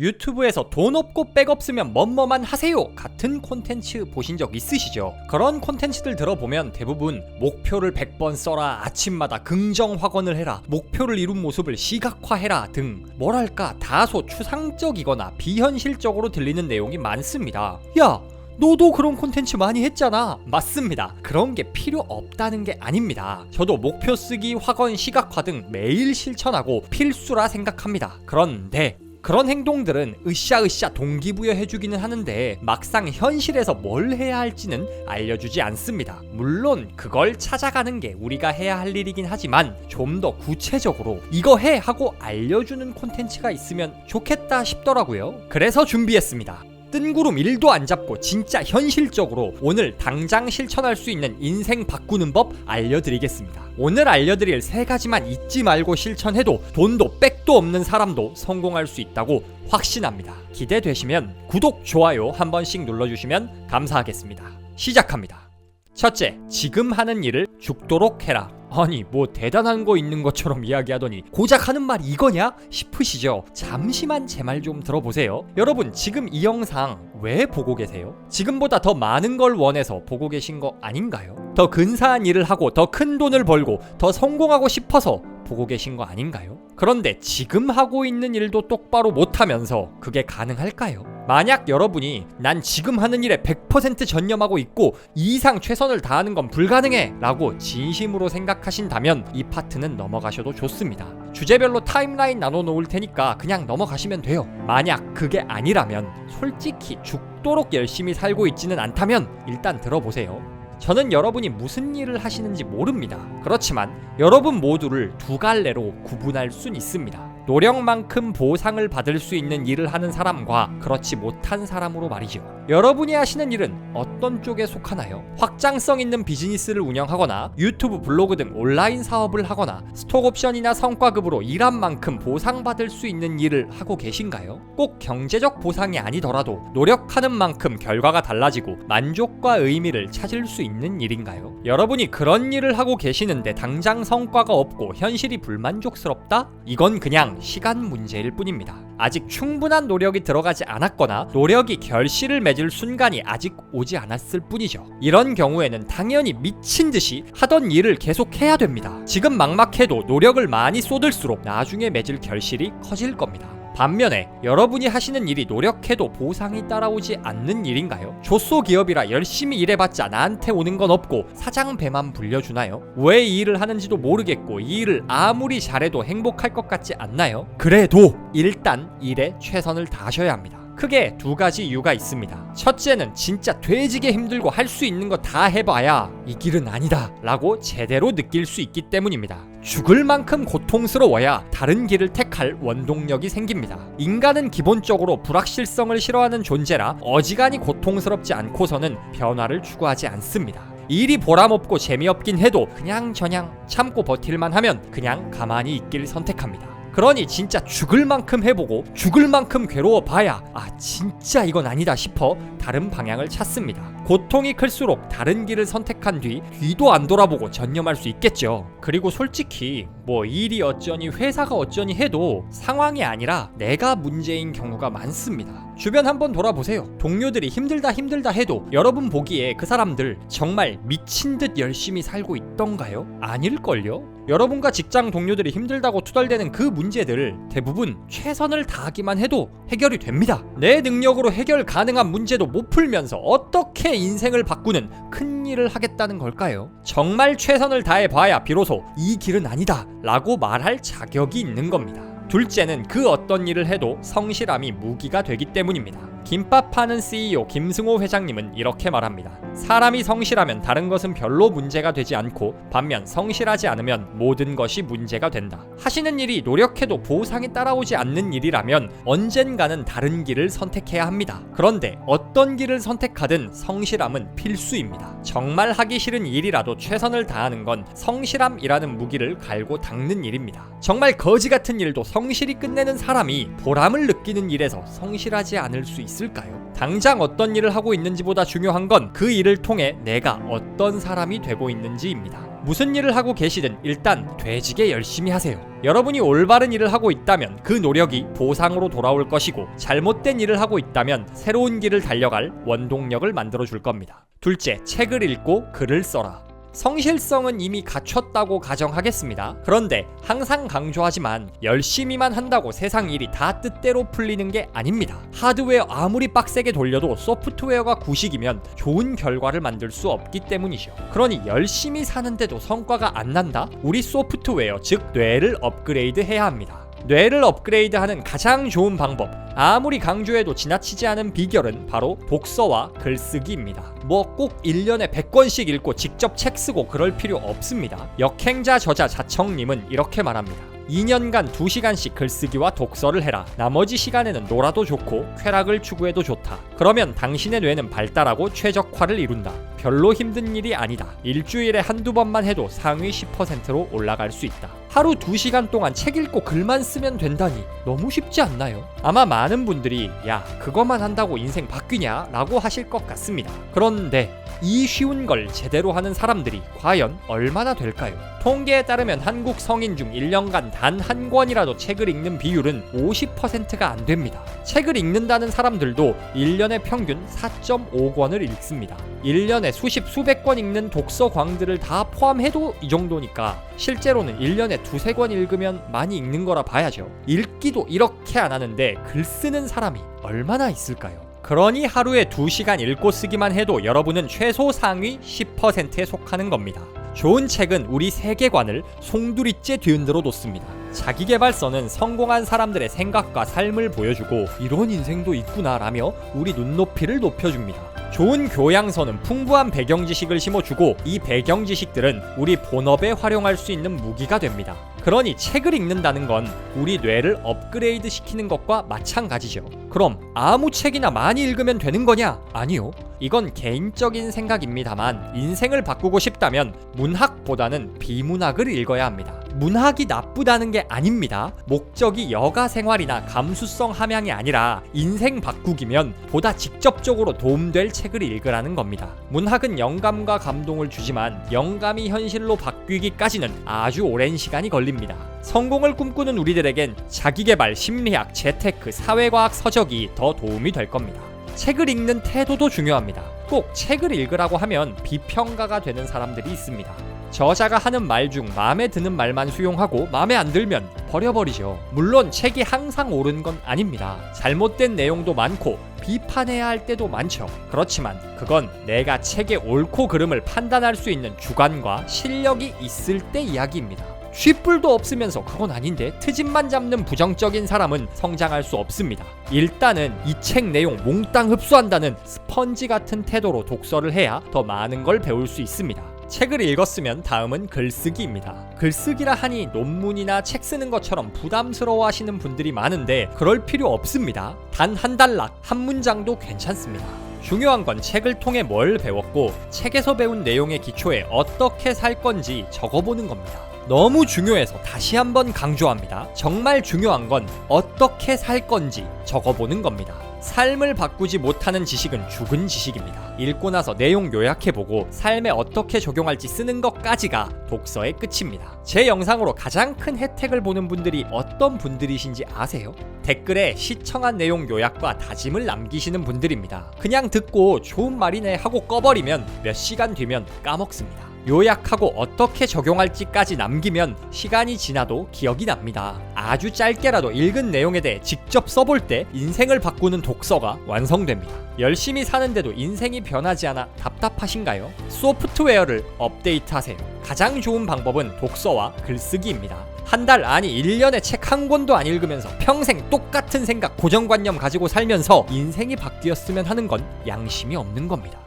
유튜브에서 돈 없고 백 없으면 뭐뭐만 하세요 같은 콘텐츠 보신 적 있으시죠? 그런 콘텐츠들 들어보면 대부분 목표를 100번 써라 아침마다 긍정 확언을 해라 목표를 이룬 모습을 시각화해라 등 뭐랄까 다소 추상적이거나 비현실적으로 들리는 내용이 많습니다. 야 너도 그런 콘텐츠 많이 했잖아. 맞습니다. 그런 게 필요 없다는 게 아닙니다. 저도 목표 쓰기, 확언, 시각화 등 매일 실천하고 필수라 생각합니다. 그런데 그런 행동들은 으쌰으쌰 동기부여 해주기는 하는데 막상 현실에서 뭘 해야 할지는 알려주지 않습니다. 물론 그걸 찾아가는 게 우리가 해야 할 일이긴 하지만 좀 더 구체적으로 이거 해 하고 알려주는 콘텐츠가 있으면 좋겠다 싶더라고요. 그래서 준비했습니다. 뜬구름 1도 안 잡고 진짜 현실적으로 오늘 당장 실천할 수 있는 인생 바꾸는 법 알려드리겠습니다. 오늘 알려드릴 세 가지만 잊지 말고 실천해도 돈도 백도 없는 사람도 성공할 수 있다고 확신합니다. 기대되시면 구독, 좋아요 한 번씩 눌러주시면 감사하겠습니다. 시작합니다. 첫째, 지금 하는 일을 죽도록 해라. 아니, 뭐 대단한 거 있는 것처럼 이야기하더니 고작 하는 말이 이거냐? 싶으시죠? 잠시만 제 말 좀 들어보세요. 여러분, 지금 이 영상 왜 보고 계세요? 지금보다 더 많은 걸 원해서 보고 계신 거 아닌가요? 더 근사한 일을 하고 더 큰 돈을 벌고 더 성공하고 싶어서 보고 계신 거 아닌가요? 그런데 지금 하고 있는 일도 똑바로 못하면서 그게 가능할까요? 만약 여러분이 난 지금 하는 일에 100% 전념하고 있고 이 이상 최선을 다하는 건 불가능해 라고 진심으로 생각하신다면 이 파트는 넘어가셔도 좋습니다. 주제별로 타임라인 나눠 놓을 테니까 그냥 넘어가시면 돼요. 만약 그게 아니라면 솔직히 죽도록 열심히 살고 있지는 않다면 일단 들어보세요. 저는 여러분이 무슨 일을 하시는지 모릅니다. 그렇지만 여러분 모두를 두 갈래로 구분할 순 있습니다. 노력만큼 보상을 받을 수 있는 일을 하는 사람과 그렇지 못한 사람으로 말이죠. 여러분이 하시는 일은 어떤 쪽에 속하나요? 확장성 있는 비즈니스를 운영하거나 유튜브 블로그 등 온라인 사업을 하거나 스톡옵션이나 성과급으로 일한 만큼 보상받을 수 있는 일을 하고 계신가요? 꼭 경제적 보상이 아니더라도 노력하는 만큼 결과가 달라지고 만족과 의미를 찾을 수 있는 일인가요? 여러분이 그런 일을 하고 계시는데 당장 성과가 없고 현실이 불만족스럽다? 이건 그냥 시간 문제일 뿐입니다. 아직 충분한 노력이 들어가지 않았거나 노력이 결실을 맺을 순간이 아직 오지 않았을 뿐이죠. 이런 경우에는 당연히 미친 듯이 하던 일을 계속 해야 됩니다. 지금 막막해도 노력을 많이 쏟을수록 나중에 맺을 결실이 커질 겁니다. 반면에 여러분이 하시는 일이 노력해도 보상이 따라오지 않는 일인가요? 조소 기업이라 열심히 일해봤자 나한테 오는 건 없고 사장 배만 불려주나요? 왜 이 일을 하는지도 모르겠고 이 일을 아무리 잘해도 행복할 것 같지 않나요? 그래도 일단 일에 최선을 다하셔야 합니다. 크게 두 가지 이유가 있습니다. 첫째는 진짜 돼지게 힘들고 할 수 있는 거 다 해봐야 이 길은 아니다 라고 제대로 느낄 수 있기 때문입니다. 죽을 만큼 고통스러워야 다른 길을 택할 원동력이 생깁니다. 인간은 기본적으로 불확실성을 싫어하는 존재라 어지간히 고통스럽지 않고서는 변화를 추구하지 않습니다. 일이 보람없고 재미없긴 해도 그냥 저냥 참고 버틸만 하면 그냥 가만히 있길 선택합니다. 그러니 진짜 죽을 만큼 해보고 죽을 만큼 괴로워 봐야 아 진짜 이건 아니다 싶어 다른 방향을 찾습니다. 고통이 클수록 다른 길을 선택한 뒤 뒤도 안 돌아보고 전념할 수 있겠죠. 그리고 솔직히 뭐 일이 어쩌니 회사가 어쩌니 해도 상황이 아니라 내가 문제인 경우가 많습니다. 주변 한번 돌아보세요. 동료들이 힘들다 힘들다 해도 여러분 보기에 그 사람들 정말 미친 듯 열심히 살고 있던가요? 아닐걸요? 여러분과 직장 동료들이 힘들다고 투덜대는 그 문제들 대부분 최선을 다하기만 해도 해결이 됩니다. 내 능력으로 해결 가능한 문제도 못 풀면서 어떻게 인생을 바꾸는 큰 일을 하겠다는 걸까요? 정말 최선을 다해 봐야 비로소 이 길은 아니다 라고 말할 자격이 있는 겁니다. 둘째는 그 어떤 일을 해도 성실함이 무기가 되기 때문입니다. 김밥 파는 CEO 김승호 회장님은 이렇게 말합니다. 사람이 성실하면 다른 것은 별로 문제가 되지 않고 반면 성실하지 않으면 모든 것이 문제가 된다. 하시는 일이 노력해도 보상이 따라오지 않는 일이라면 언젠가는 다른 길을 선택해야 합니다. 그런데 어떤 길을 선택하든 성실함은 필수입니다. 정말 하기 싫은 일이라도 최선을 다하는 건 성실함이라는 무기를 갈고 닦는 일입니다. 정말 거지 같은 일도 성실히 끝내는 사람이 보람을 느끼는 일에서 성실하지 않을 수 있을까요? 당장 어떤 일을 하고 있는지보다 중요한 건 그 일을 통해 내가 어떤 사람이 되고 있는지입니다. 무슨 일을 하고 계시든 일단 되지게 열심히 하세요. 여러분이 올바른 일을 하고 있다면 그 노력이 보상으로 돌아올 것이고 잘못된 일을 하고 있다면 새로운 길을 달려갈 원동력을 만들어 줄 겁니다. 둘째, 책을 읽고 글을 써라. 성실성은 이미 갖췄다고 가정하겠습니다. 그런데 항상 강조하지만 열심히만 한다고 세상 일이 다 뜻대로 풀리는 게 아닙니다. 하드웨어 아무리 빡세게 돌려도 소프트웨어가 구식이면 좋은 결과를 만들 수 없기 때문이죠. 그러니 열심히 사는데도 성과가 안 난다? 우리 소프트웨어 즉 뇌를 업그레이드 해야 합니다. 뇌를 업그레이드하는 가장 좋은 방법 아무리 강조해도 지나치지 않은 비결은 바로 독서와 글쓰기입니다. 뭐 꼭 1년에 100권씩 읽고 직접 책 쓰고 그럴 필요 없습니다. 역행자 저자 자청님은 이렇게 말합니다. 2년간 2시간씩 글쓰기와 독서를 해라. 나머지 시간에는 놀아도 좋고 쾌락을 추구해도 좋다. 그러면 당신의 뇌는 발달하고 최적화를 이룬다. 별로 힘든 일이 아니다. 일주일에 한두 번만 해도 상위 10%로 올라갈 수 있다. 하루 2시간 동안 책 읽고 글만 쓰면 된다니 너무 쉽지 않나요? 아마 많은 분들이 야 그것만 한다고 인생 바뀌냐 라고 하실 것 같습니다. 그런데 이 쉬운 걸 제대로 하는 사람들이 과연 얼마나 될까요? 통계에 따르면 한국 성인 중 1년간 단 한 권이라도 책을 읽는 비율은 50%가 안 됩니다. 책을 읽는다는 사람들도 1년에 평균 4.5권을 읽습니다. 1년에 수십 수백 권 읽는 독서 광들을 다 포함해도 이 정도니까 실제로는 1년에 두세 권 읽으면 많이 읽는 거라 봐야죠. 읽기도 이렇게 안 하는데 글 쓰는 사람이 얼마나 있을까요? 그러니 하루에 2시간 읽고 쓰기만 해도 여러분은 최소 상위 10%에 속하는 겁니다. 좋은 책은 우리 세계관을 송두리째 뒤흔들어 놓습니다. 자기개발서는 성공한 사람들의 생각과 삶을 보여주고 이런 인생도 있구나라며 우리 눈높이를 높여줍니다. 좋은 교양서는 풍부한 배경 지식을 심어주고 이 배경 지식들은 우리 본업에 활용할 수 있는 무기가 됩니다. 그러니 책을 읽는다는 건 우리 뇌를 업그레이드 시키는 것과 마찬가지죠. 그럼 아무 책이나 많이 읽으면 되는 거냐? 아니요. 이건 개인적인 생각입니다만 인생을 바꾸고 싶다면 문학보다는 비문학을 읽어야 합니다. 문학이 나쁘다는 게 아닙니다. 목적이 여가 생활이나 감수성 함양이 아니라 인생 바꾸기면 보다 직접적으로 도움될 책을 읽으라는 겁니다. 문학은 영감과 감동을 주지만 영감이 현실로 바뀌기까지는 아주 오랜 시간이 걸립니다. 성공을 꿈꾸는 우리들에겐 자기개발, 심리학, 재테크, 사회과학 서적이 더 도움이 될 겁니다. 책을 읽는 태도도 중요합니다. 꼭 책을 읽으라고 하면 비평가가 되는 사람들이 있습니다. 저자가 하는 말 중 마음에 드는 말만 수용하고 마음에 안 들면 버려버리죠. 물론 책이 항상 옳은 건 아닙니다. 잘못된 내용도 많고 비판해야 할 때도 많죠. 그렇지만 그건 내가 책의 옳고 그름을 판단할 수 있는 주관과 실력이 있을 때 이야기입니다. 쥐뿔도 없으면서 그건 아닌데 트집만 잡는 부정적인 사람은 성장할 수 없습니다. 일단은 이 책 내용 몽땅 흡수한다는 스펀지 같은 태도로 독서를 해야 더 많은 걸 배울 수 있습니다. 책을 읽었으면 다음은 글쓰기입니다. 글쓰기라 하니 논문이나 책 쓰는 것처럼 부담스러워 하시는 분들이 많은데 그럴 필요 없습니다. 단한 단락, 한 문장도 괜찮습니다. 중요한 건 책을 통해 뭘 배웠고 책에서 배운 내용의 기초에 어떻게 살 건지 적어보는 겁니다. 너무 중요해서 다시 한번 강조합니다. 정말 중요한 건 어떻게 살 건지 적어보는 겁니다. 삶을 바꾸지 못하는 지식은 죽은 지식입니다. 읽고 나서 내용 요약해보고 삶에 어떻게 적용할지 쓰는 것까지가 독서의 끝입니다. 제 영상으로 가장 큰 혜택을 보는 분들이 어떤 분들이신지 아세요? 댓글에 시청한 내용 요약과 다짐을 남기시는 분들입니다. 그냥 듣고 좋은 말이네 하고 꺼버리면 몇 시간 뒤면 까먹습니다. 요약하고 어떻게 적용할지까지 남기면 시간이 지나도 기억이 납니다. 아주 짧게라도 읽은 내용에 대해 직접 써볼 때 인생을 바꾸는 독서가 완성됩니다. 열심히 사는데도 인생이 변하지 않아 답답하신가요? 소프트웨어를 업데이트하세요. 가장 좋은 방법은 독서와 글쓰기입니다. 한 달 아니 1년에 책 한 권도 안 읽으면서 평생 똑같은 생각 고정관념 가지고 살면서 인생이 바뀌었으면 하는 건 양심이 없는 겁니다.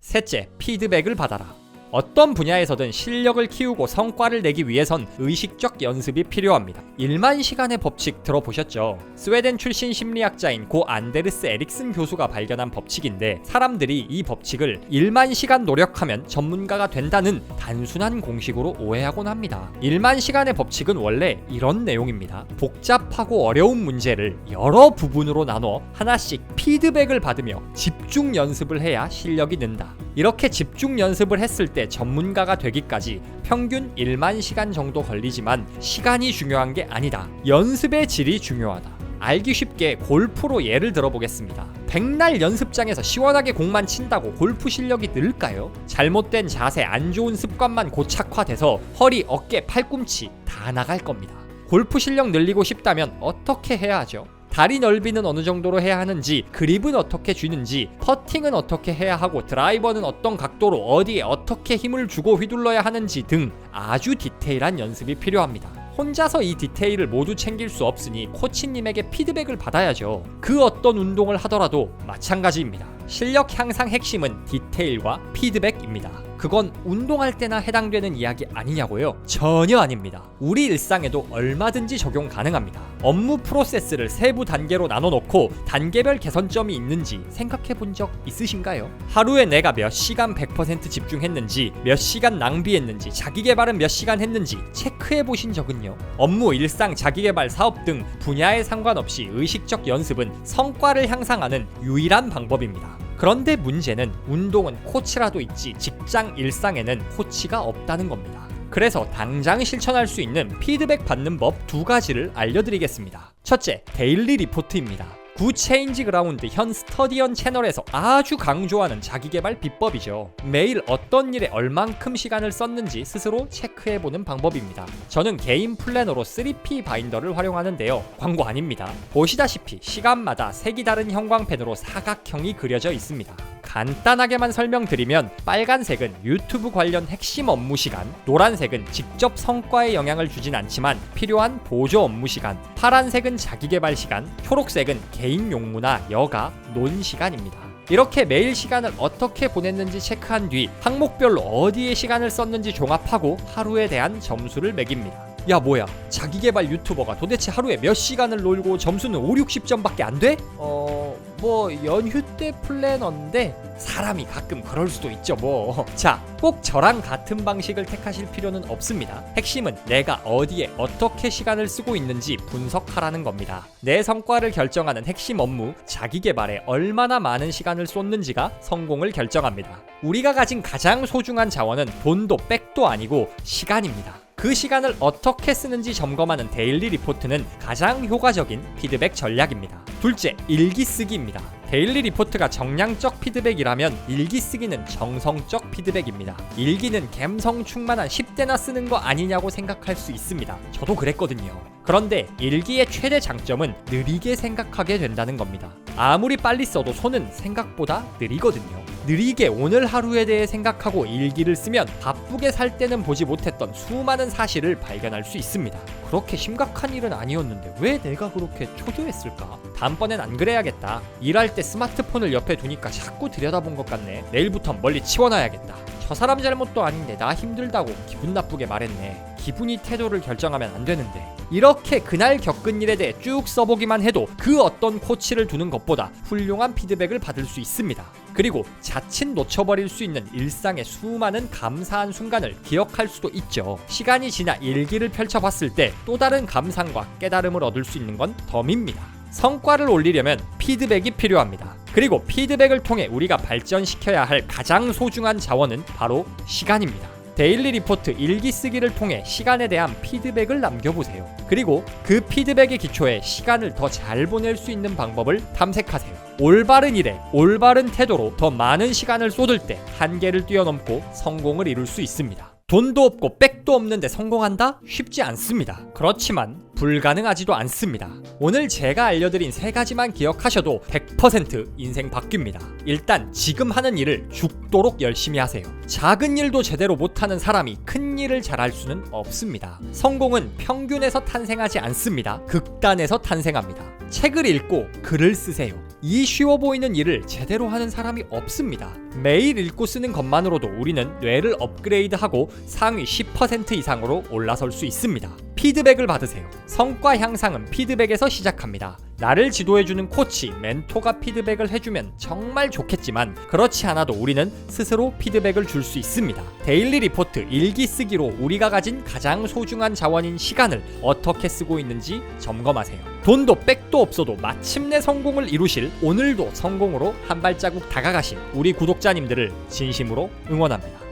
셋째, 피드백을 받아라. 어떤 분야에서든 실력을 키우고 성과를 내기 위해선 의식적 연습이 필요합니다. 1만 시간의 법칙 들어보셨죠? 스웨덴 출신 심리학자인 고 안데르스 에릭슨 교수가 발견한 법칙인데 사람들이 이 법칙을 1만 시간 노력하면 전문가가 된다는 단순한 공식으로 오해하곤 합니다. 1만 시간의 법칙은 원래 이런 내용입니다. 복잡하고 어려운 문제를 여러 부분으로 나눠 하나씩 피드백을 받으며 집중 연습을 해야 실력이 는다. 이렇게 집중 연습을 했을 때 전문가가 되기까지 평균 1만 시간 정도 걸리지만 시간이 중요한 게 아니다. 연습의 질이 중요하다. 알기 쉽게 골프로 예를 들어보겠습니다. 백날 연습장에서 시원하게 공만 친다고 골프 실력이 늘까요? 잘못된 자세, 안 좋은 습관만 고착화돼서 허리, 어깨, 팔꿈치 다 나갈 겁니다. 골프 실력 늘리고 싶다면 어떻게 해야 하죠? 다리 넓이는 어느 정도로 해야 하는지, 그립은 어떻게 쥐는지, 퍼팅은 어떻게 해야 하고, 드라이버는 어떤 각도로 어디에 어떻게 힘을 주고 휘둘러야 하는지 등 아주 디테일한 연습이 필요합니다. 혼자서 이 디테일을 모두 챙길 수 없으니 코치님에게 피드백을 받아야죠. 그 어떤 운동을 하더라도 마찬가지입니다. 실력 향상 핵심은 디테일과 피드백입니다. 그건 운동할 때나 해당되는 이야기 아니냐고요? 전혀 아닙니다. 우리 일상에도 얼마든지 적용 가능합니다. 업무 프로세스를 세부 단계로 나눠 놓고 단계별 개선점이 있는지 생각해 본 적 있으신가요? 하루에 내가 몇 시간 100% 집중했는지, 몇 시간 낭비했는지, 자기 개발은 몇 시간 했는지 체크해 보신 적은요? 업무, 일상, 자기 개발, 사업 등 분야에 상관없이 의식적 연습은 성과를 향상하는 유일한 방법입니다. 그런데 문제는 운동은 코치라도 있지 직장 일상에는 코치가 없다는 겁니다. 그래서 당장 실천할 수 있는 피드백 받는 법 두 가지를 알려드리겠습니다. 첫째, 데일리 리포트입니다. 구 체인지 그라운드 현 스터디언 채널에서 아주 강조하는 자기개발 비법이죠. 매일 어떤 일에 얼만큼 시간을 썼는지 스스로 체크해보는 방법입니다. 저는 개인 플래너로 3P 바인더를 활용하는데요. 광고 아닙니다. 보시다시피 시간마다 색이 다른 형광펜으로 사각형이 그려져 있습니다. 간단하게만 설명드리면 빨간색은 유튜브 관련 핵심 업무 시간, 노란색은 직접 성과에 영향을 주진 않지만 필요한 보조 업무 시간, 파란색은 자기개발 시간, 초록색은 개인 용무나 여가, 논 시간입니다. 이렇게 매일 시간을 어떻게 보냈는지 체크한 뒤 항목별로 어디에 시간을 썼는지 종합하고 하루에 대한 점수를 매깁니다. 야 뭐야 자기개발 유튜버가 도대체 하루에 몇 시간을 놀고 점수는 5, 60점밖에 안 돼? 어... 뭐 연휴 때 플래너인데 사람이 가끔 그럴 수도 있죠 뭐. 자, 꼭 저랑 같은 방식을 택하실 필요는 없습니다. 핵심은 내가 어디에 어떻게 시간을 쓰고 있는지 분석하라는 겁니다. 내 성과를 결정하는 핵심 업무, 자기 개발에 얼마나 많은 시간을 쏟는지가 성공을 결정합니다. 우리가 가진 가장 소중한 자원은 돈도 백도 아니고 시간입니다. 그 시간을 어떻게 쓰는지 점검하는 데일리 리포트는 가장 효과적인 피드백 전략입니다. 둘째, 일기 쓰기입니다. 데일리 리포트가 정량적 피드백이라면 일기 쓰기는 정성적 피드백입니다. 일기는 감성 충만한 10대나 쓰는 거 아니냐고 생각할 수 있습니다. 저도 그랬거든요. 그런데 일기의 최대 장점은 느리게 생각하게 된다는 겁니다. 아무리 빨리 써도 손은 생각보다 느리거든요. 느리게 오늘 하루에 대해 생각하고 일기를 쓰면 바쁘게 살 때는 보지 못했던 수많은 사실을 발견할 수 있습니다. 그렇게 심각한 일은 아니었는데 왜 내가 그렇게 초조했을까? 다음번엔 안 그래야겠다. 일할 때 스마트폰을 옆에 두니까 자꾸 들여다본 것 같네. 내일부터 멀리 치워놔야겠다. 저 사람 잘못도 아닌데 나 힘들다고 기분 나쁘게 말했네. 기분이 태도를 결정하면 안 되는데. 이렇게 그날 겪은 일에 대해 쭉 써보기만 해도 그 어떤 코치를 두는 것보다 훌륭한 피드백을 받을 수 있습니다. 그리고 자칫 놓쳐버릴 수 있는 일상의 수많은 감사한 순간을 기억할 수도 있죠. 시간이 지나 일기를 펼쳐봤을 때 또 다른 감상과 깨달음을 얻을 수 있는 건 덤입니다. 성과를 올리려면 피드백이 필요합니다. 그리고 피드백을 통해 우리가 발전시켜야 할 가장 소중한 자원은 바로 시간입니다. 데일리 리포트 일기 쓰기를 통해 시간에 대한 피드백을 남겨보세요. 그리고 그 피드백의 기초에 시간을 더 잘 보낼 수 있는 방법을 탐색하세요. 올바른 일에 올바른 태도로 더 많은 시간을 쏟을 때 한계를 뛰어넘고 성공을 이룰 수 있습니다. 돈도 없고 백도 없는데 성공한다? 쉽지 않습니다. 그렇지만 불가능하지도 않습니다. 오늘 제가 알려드린 세 가지만 기억하셔도 100% 인생 바뀝니다. 일단 지금 하는 일을 죽도록 열심히 하세요. 작은 일도 제대로 못하는 사람이 큰 일을 잘할 수는 없습니다. 성공은 평균에서 탄생하지 않습니다. 극단에서 탄생합니다. 책을 읽고 글을 쓰세요. 이 쉬워 보이는 일을 제대로 하는 사람이 없습니다. 매일 읽고 쓰는 것만으로도 우리는 뇌를 업그레이드하고 상위 10% 이상으로 올라설 수 있습니다. 피드백을 받으세요. 성과 향상은 피드백에서 시작합니다. 나를 지도해주는 코치, 멘토가 피드백을 해주면 정말 좋겠지만 그렇지 않아도 우리는 스스로 피드백을 줄 수 있습니다. 데일리 리포트 일기 쓰기로 우리가 가진 가장 소중한 자원인 시간을 어떻게 쓰고 있는지 점검하세요. 돈도 백도 없어도 마침내 성공을 이루실 오늘도 성공으로 한 발자국 다가가신 우리 구독자님들을 진심으로 응원합니다.